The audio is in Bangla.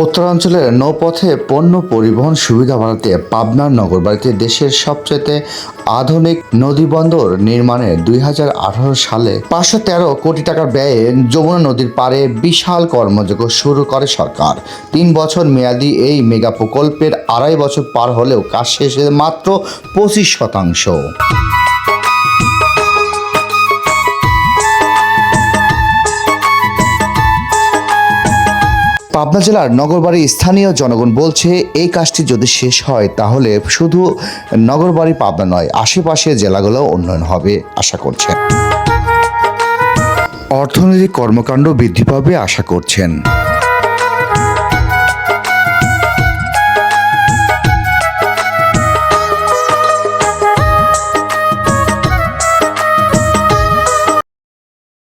উত্তরাঞ্চলের নৌপথে পণ্য পরিবহন সুবিধা বাড়াতে পাবনার নগরবাড়িতে দেশের সবচেয়ে আধুনিক নদীবন্দর নির্মাণে দুই সালে পাঁচশো তেরো কোটি টাকার ব্যয়ে যমুনা নদীর পাড়ে বিশাল কর্মযজ্ঞ শুরু করে সরকার। তিন বছর মেয়াদি এই মেগা প্রকল্পের আড়াই বছর পার হলেও কাজ শেষে মাত্র পঁচিশ শতাংশ। পাবনা জেলার নগরবাড়ি স্থানীয় জনগণ বলছে, এই কাজটি যদি শেষ হয়, তাহলে শুধু নগরবাড়ি পাবনা নয় আশেপাশের জেলাগুলো উন্নয়ন হবে, আশা করছেন। অর্থনৈতিক কর্মকাণ্ড বৃদ্ধি পাবে, আশা করছেন।